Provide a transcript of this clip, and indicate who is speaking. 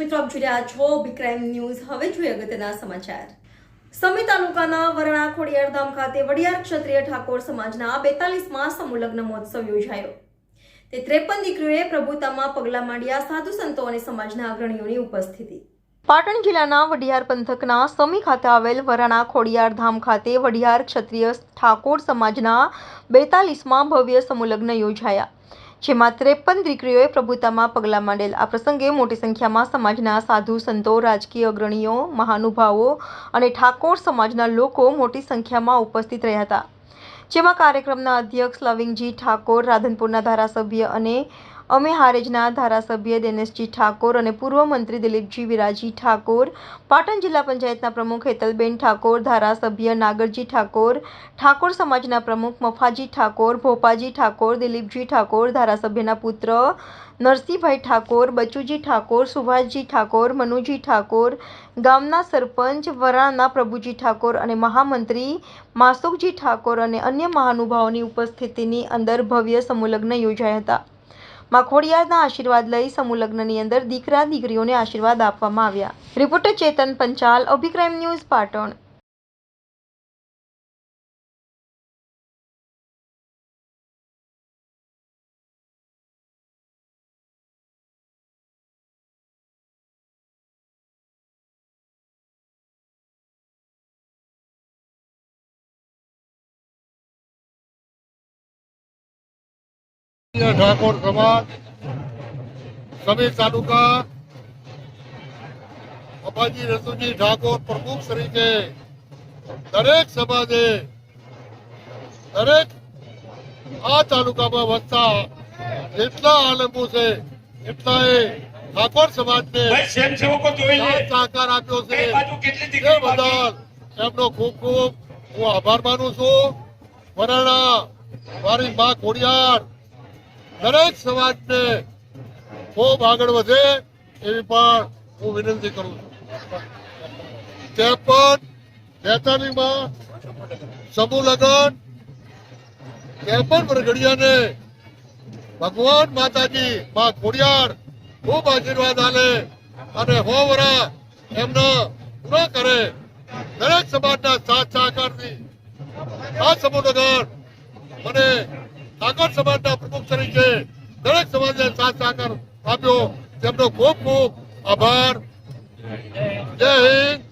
Speaker 1: મિત્રો, આપ જોઈ રહ્યા છો ક્રાઇમ ન્યૂઝ હવે જોઈએ અગત્યના સમાચાર. સમી તાલુકાના વરણા ખોડિયારધામ ખાતે વડિયાર ક્ષત્રિય ઠાકોર સમાજના બેતાલીસમાં સમૂહલગ્ન મહોત્સવ યોજાયો. તે ત્રેપન દીકરીઓએ પ્રભુતામાં પગલાં માંડ્યા સાધુ સંતો અને સમાજના અગ્રણીઓની ઉપસ્થિતિ. પાટણ જિલ્લાના વડિયાર પંથકના સમી ખાતે આવેલ વરાણા ખોડિયાર ધામ ખાતે વડિયાર ક્ષત્રિય ઠાકોર સમાજના બેતાલીસમાં ભવ્ય સમૂહલગ્ન યોજાયા. જેમાં ત્રેપન દીકરીઓએ પ્રભુતામાં પગલાં માંડેલ. આ પ્રસંગે મોટી સંખ્યામાં સમાજના સાધુ, સંતો, રાજકીય અગ્રણીઓ, મહાનુભાવો અને ઠાકોર સમાજના લોકો મોટી સંખ્યામાં ઉપસ્થિત રહ્યા હતા. જેમાં કાર્યક્રમના અધ્યક્ષ લવિંગજી ઠાકોર, રાધનપુરના ધારાસભ્ય અને અમે હારેજના ધારાસભ્ય દિનેશજી ઠાકોર અને પૂર્વ મંત્રી દિલીપજી વિરાજી ઠાકોર, પાટણ જિલ્લા પંચાયતના પ્રમુખ હેતલબેન ઠાકોર, ધારાસભ્ય નાગરજી ઠાકોર ઠાકોર સમાજના પ્રમુખ મફાજી ઠાકોર, ભોપાજી ઠાકોર, દિલીપજી ઠાકોર, ધારાસભ્યના પુત્ર નરસિંહભાઈ ઠાકોર, બચુજી ઠાકોર, સુભાષજી ઠાકોર, મનુજી ઠાકોર, ગામના સરપંચ વરાણાના પ્રભુજી ઠાકોર અને મહામંત્રી માસુકજી ઠાકોર અને અન્ય મહાનુભાવોની ઉપસ્થિતિની અંદર ભવ્ય સમૂહલગ્ન યોજાયા હતા. માં ખોડિયારના આશીર્વાદ લઈ સમૂહલગ્નની અંદર દીકરા દીકરીઓને આશીર્વાદ આપવામાં આવ્યા. રિપોર્ટર ચેતન પંચાલ, અભિક્રાઇમ ન્યૂઝ પાટણ.
Speaker 2: ઠાકોર સમાજ સમી તાલુકા અપાજી રસુજી ઠાકોર પ્રમુખ તરીકે દરેક સમાજે દરેક આ તાલુકામાં વસતા જેટલા આલમો છે એટલા એ ઠાકોર સમાજને સહકાર આપ્યો છે.
Speaker 3: દીકરીઓ
Speaker 2: બદલ એમનો ખૂબ ખૂબ હું આભાર માનું છું. વરાણા મારી મા ખોડિયાર દરેક સમાજને ખૂબ આગળ વધે એવી પણ હું વિનંતી કરું છું. ત્રેપન બેતાલીમાં સમૂહ લગન પણ વરઘડિયાને ભગવાન માતાજી મા ખોડિયાર ખૂબ આશીર્વાદ આલે અને હો વરા એમનો પૂરો કરે. દરેક સમાજના સાથ સહકારથી આ સમૂહ લગન મને ઠાકોર સમાજના પ્રમુખ તરીકે દરેક સમાજને સાથ સહકાર આપ્યો. તેમનો ખૂબ ખૂબ આભાર. જય હિન્દ.